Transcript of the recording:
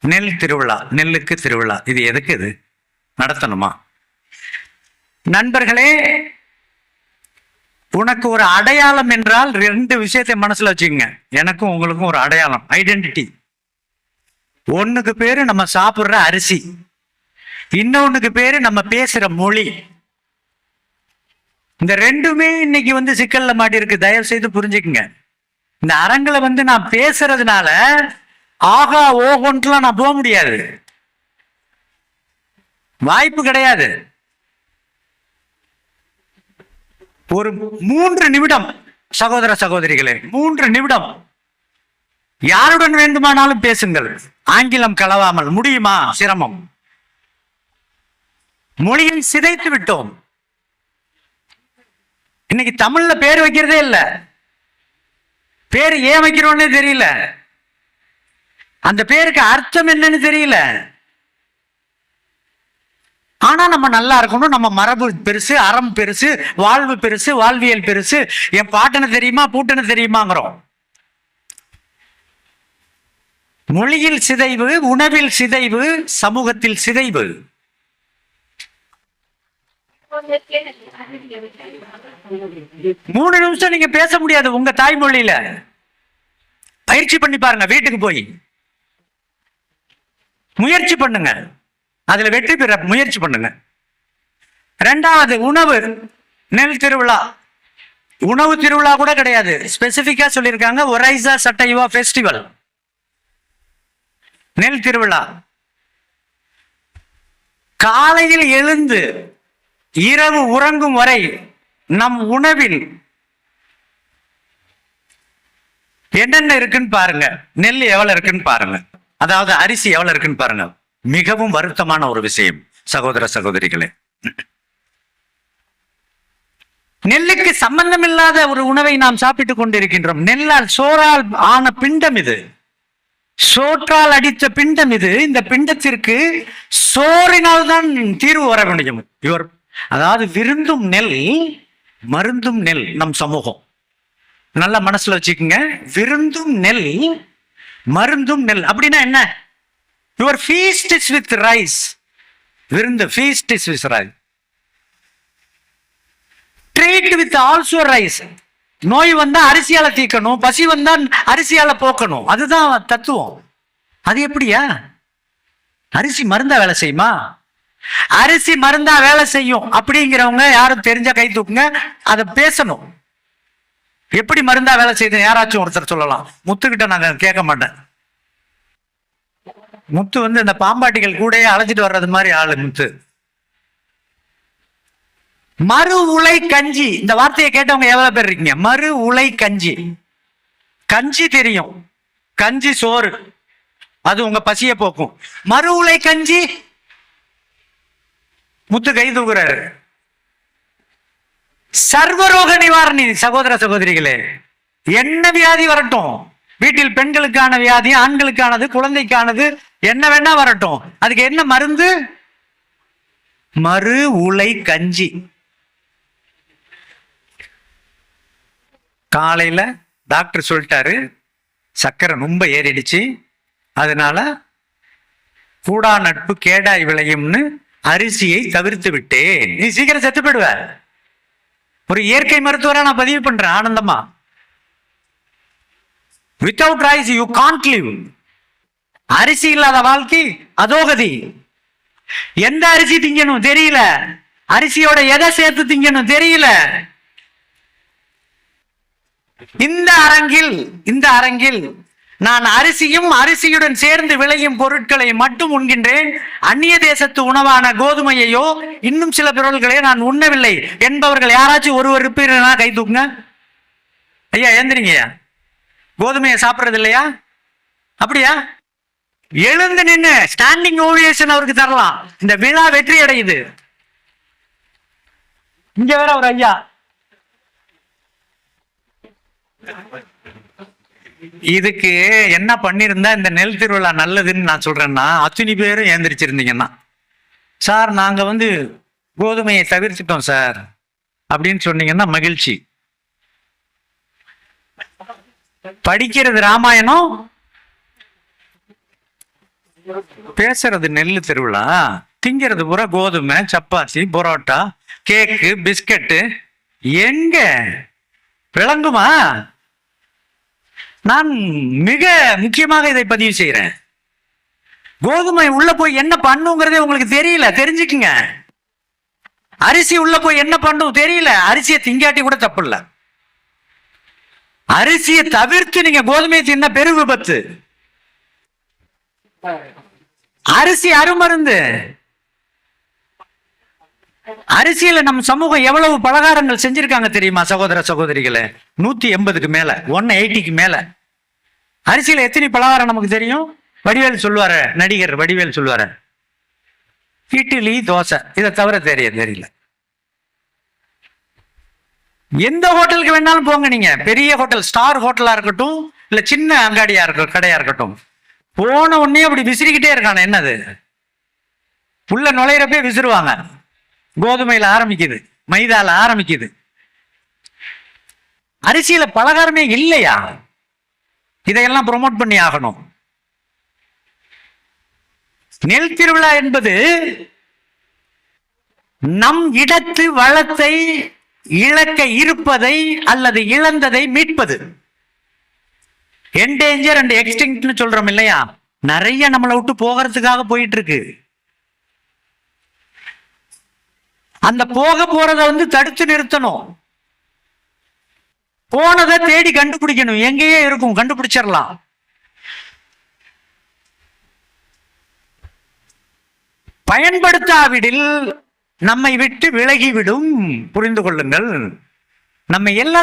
நெல் திருவிழா நெல்லுக்கு திருவிழா. இது எதுக்கு இது? நடத்தணுமா? நண்பர்களே உனக்கு ஒரு அடையாளம் என்றால் ரெண்டு விஷயத்தை மனசுல வச்சுக்கோங்க. எனக்கும் உங்களுக்கும் ஒரு அடையாளம் ஐடென்டிட்டி ஒண்ணுக்கு பேரு நம்ம சாப்பிட்ற அரிசி. இன்னொன்னுக்கு பேரு நம்ம பேசுற மொழி. இந்த ரெண்டுமே இன்னைக்கு வந்து சிக்கல்ல மாட்டிருக்கு தயவு செய்து புரிஞ்சுக்குங்க. இந்த அறங்களை வந்து நான் பேசுறதுனால ஆகா ஓகோன்ட்டுலாம் நான் போக முடியாது. வாய்ப்பு கிடையாது. ஒரு மூன்று நிமிடம் சகோதர சகோதரிகளே மூன்று நிமிடம். யாருடன் வேண்டுமானாலும் பேசுங்கள். ஆங்கிலம் கலவாமல் முடியுமா? சிரமம். மொழியை சிதைத்து விட்டோம். இன்னைக்கு தமிழ்ல பேர் வைக்கிறதே இல்ல. பேர் ஏன் வைக்கிறோன்னே தெரியல. அந்த பேருக்கு அர்த்தம் என்னன்னு தெரியல. ஆனா நம்ம நல்லா இருக்கணும். நம்ம மரபு பெருசு அறம் பெருசு வாழ்வு பெருசு வாழ்வியல் பெருசு. என் பாட்டனை தெரியுமா பூட்டனை தெரியுமாங்கிறோம். மொழியில் சிதைவு உணவில் சிதைவு சமூகத்தில் சிதைவு. மூணு நிமிஷம் நீங்க பேச முடியாது உங்க தாய்மொழியில. பயிற்சி பண்ணி பாருங்க வீட்டுக்கு போய். முயற்சி பண்ணுங்க. அதில் வெற்றி பெற முயற்சி பண்ணுங்க. ரெண்டாவது உணவு. நெல் திருவிழா. உணவு திருவிழா கூட கிடையாது. ஸ்பெசிஃபிக்காக சொல்லியிருக்காங்க. ஒரைசா சட்டைவா ஃபெஸ்டிவல் நெல் திருவிழா. காலையில் எழுந்து இரவு உறங்கும் வரை நம் உணவில் என்னென்ன இருக்குன்னு பாருங்க. நெல் எவ்வளவு இருக்குன்னு பாருங்க. அதாவது அரிசி எவ்வளவு இருக்குன்னு பாருங்க. மிகவும் வருத்தமான ஒரு விஷயம் சகோதர சகோதரிகளே. நெல்லுக்கு சம்பந்தமில்லாத ஒரு உணவை நாம் சாப்பிட்டுக் கொண்டிருக்கின்றோம். நெல்லால் சோறால் ஆன பிண்டம் இது. சோற்றால் அடித்த பிண்டம் இது. இந்த பிண்டத்திற்கு சோறினால் தான் தீர்வு வர முடியும். இவர் அதாவது விருந்தும் நெல் மருந்தும் நெல் நம் சமூகம். நல்ல மனசுல வச்சுக்கோங்க. விருந்தும் நெல் மருந்தும் நெல். அப்படின்னா என்ன? Your feast is with rice விருந்து feast is with rice treat with also rice நோய் வந்தா அரிசியால தீக்கணும் பசி வந்தா அரிசியால போக்கணும். அதுதான் தத்துவம். அது எப்படியா? அரிசி மருந்தா வேலை செய்யுமா? அரிசி மருந்தா வேலை செய்யும். அப்படிங்கிறவங்க யாரும் தெரிஞ்சா கை தூக்குங்க. அதை பேசணும். எப்படி மருந்தா வேலை செய்யுது யாராச்சும் ஒருத்தர் சொல்லலாம். முத்துக்கிட்ட நான் கேட்க மாட்டேன். முத்து வந்து இந்த பாம்பாட்டிகள் கூடயே அழைச்சிட்டு வர்றது மாதிரி ஆளு முத்து. மறு உலை கஞ்சி. இந்த வார்த்தையை கேட்டவங்க எவ்வளவு பேர் இருக்கீங்க? மறு உலை கஞ்சி. கஞ்சி தெரியும். கஞ்சி சோறு. அது உங்க பசிய போக்கும். மறு உலை கஞ்சி. முத்து கை தூக்குறாரு. சர்வரோக நிவாரணி சகோதர சகோதரிகளே என்ன வியாதி வரட்டும்? வீட்டில் பெண்களுக்கான வியாதி ஆண்களுக்கானது குழந்தைக்கானது என்ன வேணா வரட்டும். அதுக்கு என்ன மருந்து? மறு உலை கஞ்சி. காலையில டாக்டர் சொல்லிட்டாரு சக்கரை ரொம்ப ஏறிடுச்சு. அதனால கூடா நட்பு கேடாய் விளையும்னு அரிசியை தவிர்த்து விட்டேன். நீ சீக்கிரம் செத்து போயிடுவ. ஒரு இயற்கை மருத்துவரை நான் பதிவு பண்றேன் ஆனந்தமா? Without rice you can't live அரிசி இல்லாத வாழ்க்கை அதோகதி. எந்த அரிசி திங்கணும் தெரியல. அரிசியோட எதை சேர்த்து திங்கணும் தெரியல. இந்த அரங்கில் இந்த அரங்கில் நான் அரிசியும் அரிசியுடன் சேர்ந்து விளையும் பொருட்களை மட்டும் உண்கின்றேன். அந்நிய தேசத்து உணவான கோதுமையையோ இன்னும் சில பொருள்களையோ நான் உண்ணவில்லை. என்பவர்கள் யாராச்சும் ஒருவர் இருப்பீர்களா? கை தூக்குங்க. ஐயா ஏந்திரிங்க கோதுமையை சாப்பிட்றது இல்லையா? அப்படியா? எழுந்து நின்று ஸ்டாண்டிங் ஓவியேஷன் அவருக்கு தரலாம். இந்த விழா வெற்றி அடையுது. இங்க வேற ஒரு ஐயா. இதுக்கு என்ன பண்ணிருந்தா இந்த நெல் திருவிழா நல்லதுன்னு நான் சொல்றேன்னா அத்தனை பேரும் ஏந்திரிச்சிருந்தீங்கன்னா. சார் நாங்க வந்து கோதுமையை தவிர்த்துட்டோம் சார். அப்படின்னு சொன்னீங்கன்னா மகிழ்ச்சி. படிக்கிறது ராமாயணம் பேசுறது நெல்லு திருவிழா திங்கிறது பூரா கோதுமை சப்பாத்தி பரோட்டா கேக்கு பிஸ்கட்டு. எங்க? விளங்குமா? நான் மிக முக்கியமாக இதை பதிவு செய்கிறேன் கோதுமை உள்ள போய் என்ன பண்ணுங்கிறதே உங்களுக்கு தெரியல தெரிஞ்சுக்குங்க. அரிசி உள்ள போய் என்ன பண்ணும் தெரியல அரிசியை திங்காட்டி கூட தப்பு இல்லை அரிசியை தவிர்த்து நீங்க கோதுமையை தின்ன பெரு விபத்து. அரிசி அருமருந்து. அரிசியில நம்ம சமூகம் எவ்வளவு பலகாரங்கள் செஞ்சிருக்காங்க தெரியுமா சகோதர சகோதரிகளை? நூத்தி எண்பதுக்கு மேல ஒன் எயிட்டிக்கு மேல. அரிசியில எத்தனை பலகாரம் நமக்கு தெரியும்? வடிவேல் சொல்லுவார நடிகர் வடிவேல் சொல்லுவாரு. இட்லி தோசை இதை தவிர தெரிய தெரியல. எந்த ஹோட்டலுக்கு வேணாலும் போங்க நீங்க. பெரிய ஹோட்டல் ஸ்டார் ஹோட்டலா இருக்கட்டும் இல்ல சின்ன அங்காடியா இருக்கட்டும் கடையா இருக்கட்டும். போன உடனே அப்படி விசிறிக்கிட்டே இருக்கான என்னது? உள்ள நுழையிறப்பே விசிறுவாங்க. கோதுமையில ஆரம்பிக்குது மைதால ஆரம்பிக்குது. அரிசியில பலகாரமே இல்லையா? இதையெல்லாம் ப்ரொமோட் பண்ணி ஆகணும். நெல் திருவிழா என்பது நம் இடத்து வளத்தை இழக்க இருப்பதை அல்லது இழந்ததை மீட்பது. என்டேஞ்சர் அண்ட் எக்ஸ்டிங்க்ட்னு சொல்றோம் இல்லையா? நிறைய நம்மளை விட்டு போகிறதுக்காக போயிட்டு இருக்கு. அந்த போக போறத வந்து தடுத்து நிறுத்தணும். போனதை தேடி கண்டுபிடிக்கணும். எங்கேயே இருக்கும். கண்டுபிடிச்சிடலாம். பயன்படுத்தாவிடில் நம்மை விட்டு விலகிவிடும். புரிந்து கொள்ளுங்கள். நம்ம எல்லா